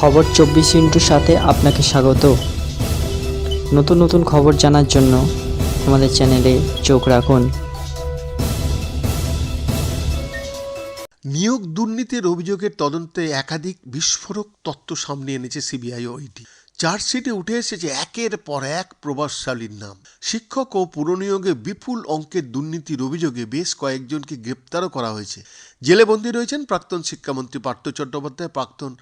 খবর চব্বিশ ইন্টুর সাথে আপনাকে স্বাগত। নতুন নতুন খবর জানার জন্য আমাদের চ্যানেলে চোখ রাখুন। নিয়োগ দুর্নীতির অভিযোগের তদন্তে একাধিক বিস্ফোরক তত্ত্ব সামনে এনেছে সিবিআই ও ইডি চার্জশিটে উঠে এসেছে একের পর এক প্রভাবশালীর নাম। শিক্ষক ও পুরনিয়োগে বিপুল অঙ্কের দুর্নীতির অভিযোগে বেশ কয়েকজনকে গ্রেপ্তারও করা হয়েছে। জেলে বন্দী রয়েছেন প্রাক্তন শিক্ষামন্ত্রী পার্থ চট্টোপাধ্যায়, প্রাক্তন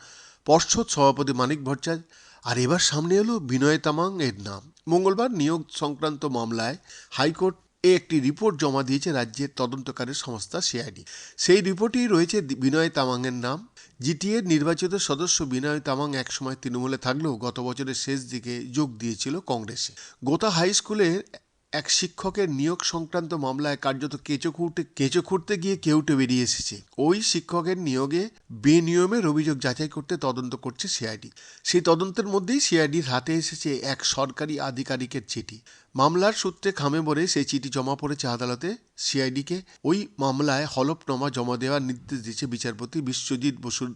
পর্ষদ সভাপতি মানিক ভট্টাচার্য। আর এবার সামনে এলো বিনয় তামাং এর নাম। মঙ্গলবার নিয়োগ সংক্রান্ত মামলায় হাইকোর্ট এ একটি রিপোর্ট জমা দিয়েছে রাজ্যের তদন্তকারী সংস্থা সিআইডি। সেই রিপোর্টেই রয়েছে বিনয় তামাংয়ের নাম। জিটিএর নির্বাচিত সদস্য বিনয় তামাং একসময় তৃণমূলে থাকলেও গত বছরের শেষ দিকে যোগ দিয়েছিল কংগ্রেসে। গোতা হাই স্কুলের এক শিক্ষকের নিয়োগ সংক্রান্ত মামলায় কার্যত কেঁচো খুঁড়তে কেঁচো খুঁড়তে গিয়ে কেউটে বেরিয়ে এসেছে। ওই শিক্ষকের নিয়োগে বেনিয়মের অভিযোগ যাচাই করতে তদন্ত করছে সিআইডি। সেই তদন্তের মধ্যেই সিআইডির হাতে এসেছে এক সরকারি আধিকারিকের চিঠি। মামলার সূত্রে খামে বলে সেই চিঠি জমা পড়েছে আদালতে। সিআইডিকে ওই মামলায় হলফনামা জমা দেওয়ার নির্দেশ দিয়েছে বিচারপতি বিশ্বজিৎ বসুর।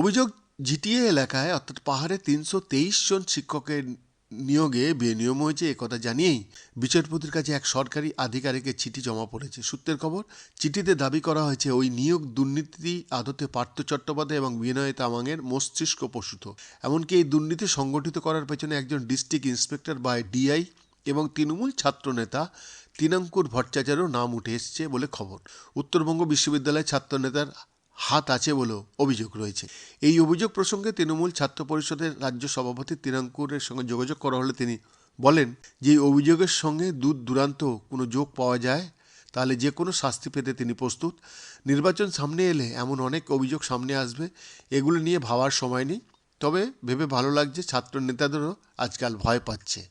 অভিযোগ জিটিএ এলাকায়, অর্থাৎ পাহাড়ে তিনশো তেইশ জন শিক্ষকের নিয়োগে বেনিয়ম হয়েছে একথা জানিয়েই বিচারপতির কাছে এক সরকারি আধিকারিকের চিঠি জমা পড়েছে। সূত্রের খবর, চিঠিতে দাবি করা হয়েছে, ওই নিয়োগ দুর্নীতি আদতে পার্থ চট্টোপাধ্যায় এবং বিনয় তামাংয়ের মস্তিষ্ক প্রসূত এমনকি এই দুর্নীতি সংগঠিত করার পেছনে একজন ডিস্ট্রিক্ট ইন্সপেক্টর বা ডিআই এবং তৃণমূল ছাত্রনেতা তিনাঙ্কুর ভট্টাচার্যেরও নাম উঠে এসছে বলে খবর। উত্তরবঙ্গ বিশ্ববিদ্যালয়ের ছাত্রনেতার হাত আছে বলেও অভিযোগ রয়েছে। এই অভিযোগ প্রসঙ্গে তৃণমূল ছাত্র পরিষদের রাজ্য সভাপতি তিনাঙ্কুরের সঙ্গে যোগাযোগ করা হলে তিনি বলেন, যে অভিযোগের সঙ্গে দূর দূরান্ত কোনো যোগ পাওয়া যায়, তাহলে যে কোনো শাস্তি পেতে তিনি প্রস্তুত। নির্বাচন সামনে এলে এমন অনেক অভিযোগ সামনে আসবে, এগুলো নিয়ে ভাবার সময় নেই। তবে ভেবে ভালো লাগছে ছাত্র নেতাদেরও আজকাল ভয় পাচ্ছে।